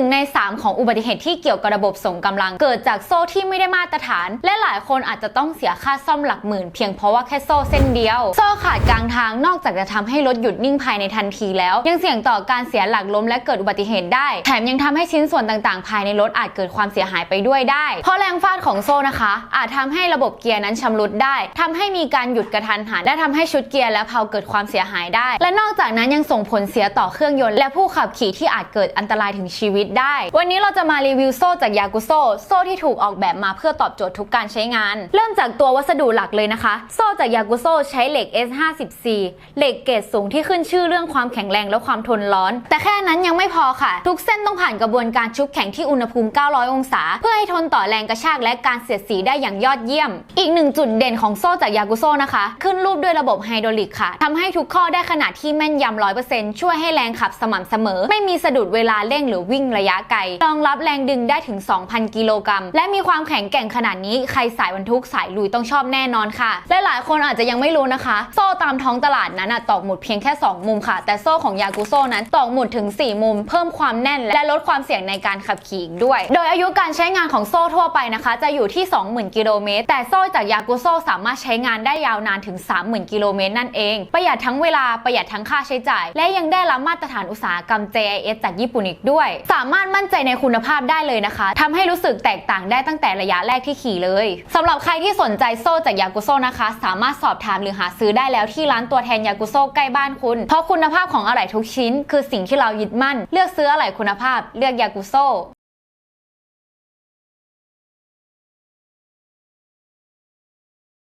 นึ่งใน 3 ของอุบัติเหตุที่เกี่ยวกับระบบส่งกำลัง เกิดจากโซ่ที่ไม่ได้มาตรฐาน และหลายคนอาจจะต้องเสียค่าซ่อมหลักหมื่นเพียงเพราะว่าแค่โซ่เส้นเดียว โซ่ขาดกลางทางนอกจากจะทำให้รถหยุดนิ่งภายในทันทีแล้ว ยังเสี่ยงต่อการเสียหลักล้มและเกิดอุบัติเหตุได้ แถมยังทำให้ชิ้นส่วนต่างๆ ภายในรถอาจเกิดความเสียหายไปด้วยได้ เพราะแรงฟาดของโซ่นะคะ อาจทำให้ระบบเกียร์นั้นชำรุดได้ทำให้มีการหยุดกระทันหันและทำให้ชุดเกียร์และเพลาเกิดความเสียหายได้ และนอกจากนั้นยังส่งผลเสียต่อเครื่องยนต์และผู้ขับขี่ที่อาจเกิดอันตรายถึงชีวิตได้ วันนี้เราจะมารีวิวโซ่จากยากุโซ่โซ่ที่ถูกออกแบบมาเพื่อตอบโจทย์ทุกการใช้งาน เริ่มจากตัววัสดุหลักเลยนะคะ โซ่จากยากุโซ่ใช้เหล็ก S50C เหล็กเกรดสูงที่ขึ้นชื่อเรื่องความแข็งแรงและความทนร้อน แต่แค่นั้นยังไม่พอค่ะ ทุกเส้นต้องผ่านกระบวนการชุบแข็งที่อุณหภูมิ 900 องศา เพื่อให้ทนต่อแรงกระชากและการเสียดสีได้อย่างยอดเยี่ยม อีกหนึ่งจุดเด่นของโซ่จากยากุโซ่นะคะ ขึ้นรูปด้วยระบบไฮดรอลิกค่ะทำให้ทุกข้อได้ขนาดที่แม่นยำ100%ช่วยให้แรงขับสม่ำเสมอ ไม่มีสะดุดเวลาเร่งหรือวิ่งระยะไกลรองรับแรงดึงได้ถึง 2,000 กิโลกรัม และมีความแข็งแกร่งขนาดนี้ ใครสายบรรทุกสายลุยต้องชอบแน่นอนค่ะ และหลายคนอาจจะยังไม่รู้นะคะ โซ่ตามท้องตลาดนั้นอะตอกหมุดเพียงแค่ 2 มุมค่ะ แต่โซ่ของยากุโซ่นั้นตอกหมุดถึง 4 มุม เพิ่มความแน่น และลดความเสี่ยงในการขับขี่ด้วย โดยอายุการใช้งานของโซ่ทั่วไปนะคะ จะอยู่ที่ 20,000 กิโลเมตร แต่โซ่จากยากุโซ่สามารถใช้งานได้ยาวนานถึง 30,000 กิโลเมตรนั่นเอง ประหยัดทั้งเวลาประหยัดทั้งค่าใช้จ่าย และยังได้รับมาตรฐานอุตสาหกรรม JIS จากญี่ปุ่นอีกด้วยสาามารถมั่นใจในคุณภาพได้เลยนะคะทำให้รู้สึกแตกต่างได้ตั้งแต่ระยะแรกที่ขี่เลยสำหรับใครที่สนใจโซ่จากยากุโซ่นะคะ สามารถสอบถามหรือหาซื้อได้แล้วที่ร้านตัวแทนยากุโซ่ใกล้บ้านคุณ เพราะคุณภาพของอะไหล่ทุกชิ้น คือสิ่งที่เรายึดมั่น เลือกซื้ออะไหล่คุณภาพ เลือกยากุโซ่